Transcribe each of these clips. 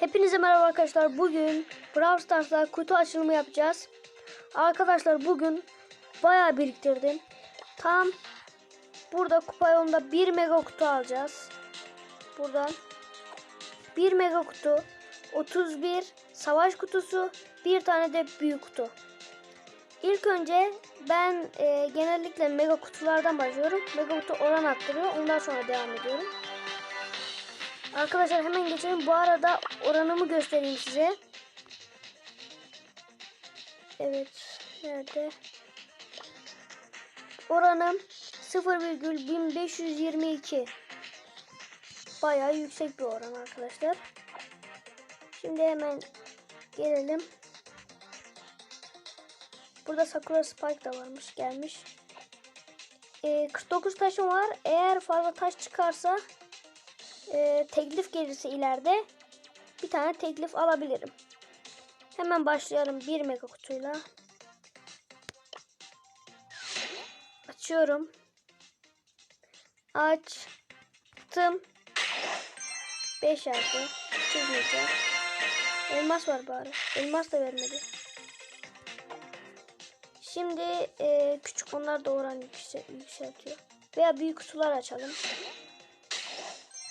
Hepinize merhaba arkadaşlar. Bugün Brawl Stars'la kutu açılımı yapacağız. Arkadaşlar bugün bayağı biriktirdim. Tam burada kupa yolunda 1 mega kutu alacağız. Buradan 1 mega kutu, 31 savaş kutusu, bir tane de büyük kutu. İlk önce ben e, genellikle mega kutulardan başlıyorum. Mega kutu oran arttırıyor. Ondan sonra devam ediyorum. Arkadaşlar hemen geçelim. Bu arada oranımı göstereyim size. Evet. Nerede? Oranım 0,1522. Bayağı yüksek bir oran arkadaşlar. Şimdi hemen gelelim. Burada Sakura Spike da varmış. Gelmiş. Ee, 49 taşım var. Eğer fazla taş çıkarsa e, teklif gelirse ileride bir tane teklif alabilirim. Hemen başlayalım bir mega kutuyla. Açıyorum. Açtım. 5 harfi. Çizmeyeceğim. Elmas var bari. Elmas da vermedi. Şimdi e, küçük onlar da oran yüksel yükseltiyor. Veya büyük kutular açalım.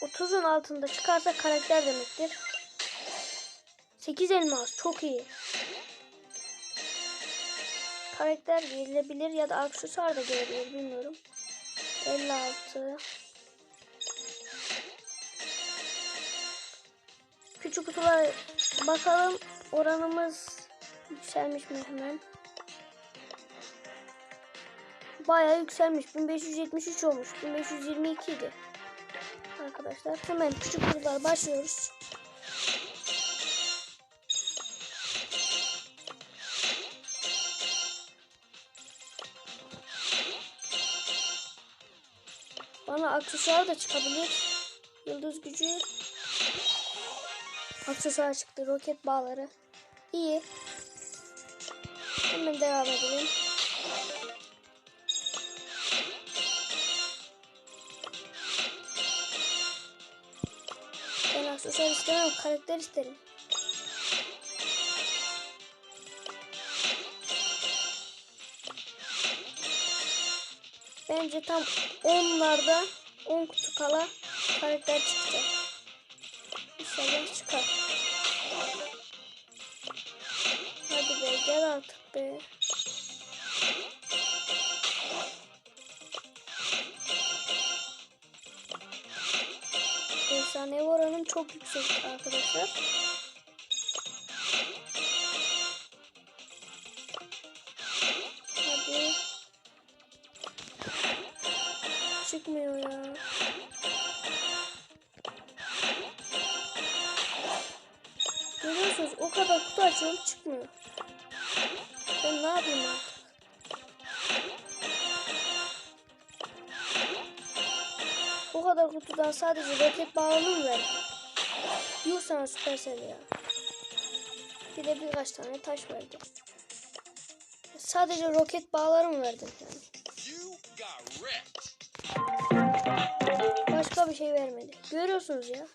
30'un altında çıkarsa karakter demektir. 8 elmas çok iyi. Karakter gelebilir ya da aksesuar da gelebilir bilmiyorum. 56 Küçük kutulara bakalım oranımız yükselmiş mi hemen. Bayağı yükselmiş. 1573 olmuş. 1522 idi arkadaşlar. Hemen küçük kutular başlıyoruz. Bana aksesuar da çıkabilir. Yıldız gücü. Aksesuar çıktı. Roket bağları. İyi. Hemen devam edelim. Aksesuar istemem, karakter isterim. Bence tam 10'larda 10 kutu kala karakter çıkacak. İnşallah çıkar. Hadi be gel artık be. Efsane oranım çok yüksek arkadaşlar. Hadi. Çıkmıyor ya. Görüyorsunuz o kadar kutu açıyorum çıkmıyor. Ben ne yapayım artık? Kadar kutudan sadece roket bağlanır mı ver? Yuh sana Supercell ya. Bir de birkaç tane taş verdi. Sadece roket bağları mı verdin yani? Başka bir şey vermedi. Görüyorsunuz ya.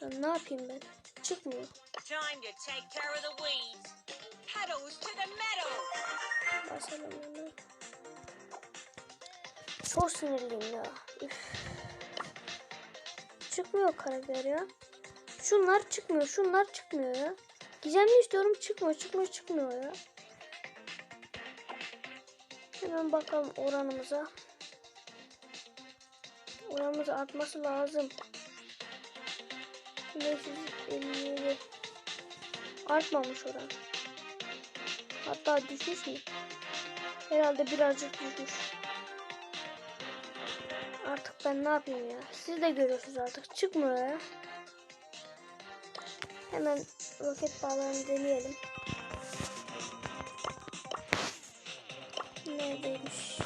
Ya ne yapayım ben? Çıkmıyor. Time to take Çok sinirliyim ya. Üf. Çıkmıyor karakter ya. Şunlar çıkmıyor. Şunlar çıkmıyor ya. Gizemli istiyorum çıkmıyor. Çıkmıyor çıkmıyor ya. Hemen bakalım oranımıza. Oranımız artması lazım. 557 Artmamış oran. Hatta düşmüş mü? Herhalde birazcık düşmüş. Artık ben ne yapayım ya? Siz de görüyorsunuz artık. Çıkmıyor. Hemen roket bağlarını deneyelim. Neredeymiş?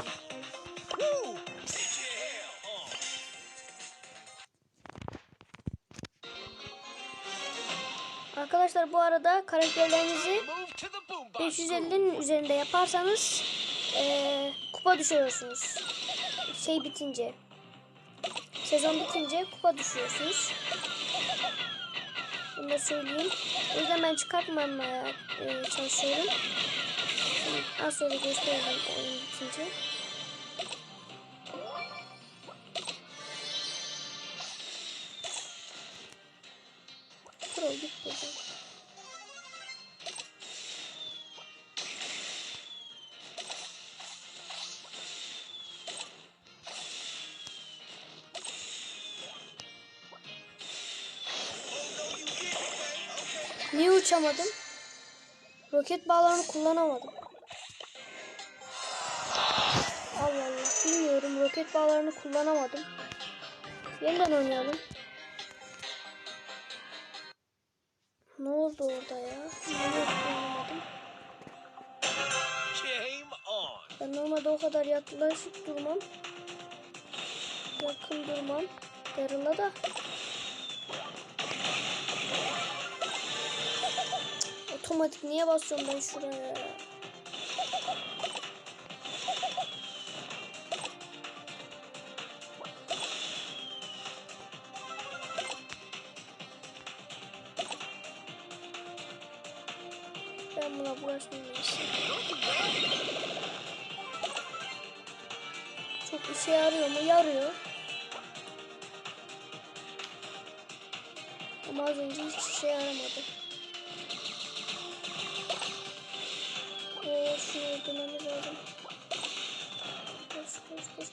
Arkadaşlar bu arada karakterlerinizi Move to the boombox. 550'nin üzerinde yaparsanız eee, kupa düşürüyorsunuz. Şey bitince. Sezon bitince kupa düşüyorsunuz. Bunu da söyleyeyim. O yüzden ben çıkartmamaya e, çalışıyorum. Az sonra göstereceğim oyun bitince. Pro git buradan. Niye uçamadım? Roket bağlarını kullanamadım. Allah Allah bilmiyorum roket bağlarını kullanamadım. Yeniden oynayalım. Ne oldu orada ya? Niye. Ben normalde o kadar yaklaşık durmam. Yakın durmam. Daryl'a da. Otomatik niye basıyorum ben şuraya? Ben buna bulaşmayayım. Çok işe yarıyor mu? Yarıyor. Ama az önce hiç işe yaramadı. Öldürmemiz lazım. Koş.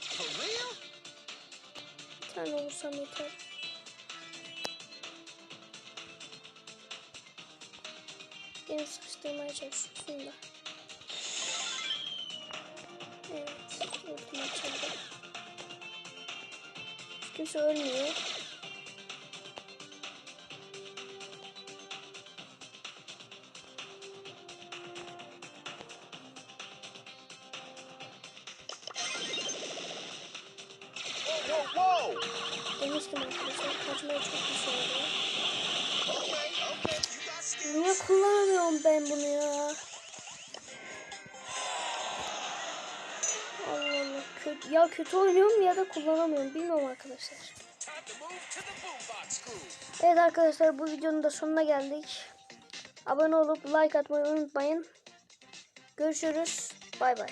For real? Bir tane olursam yeter. Beni sıkıştırmaya çalışıyorsun da. Evet, ultim açıldı. Kimse ölmüyor. Demiştim arkadaşlar, çok skills. Niye kullanamıyorum ben bunu ya? Allah Allah. Kötü, ya kötü oynuyorum ya da kullanamıyorum. Bilmiyorum arkadaşlar. Evet arkadaşlar bu videonun da sonuna geldik. Abone olup like atmayı unutmayın. Görüşürüz. Bay bay.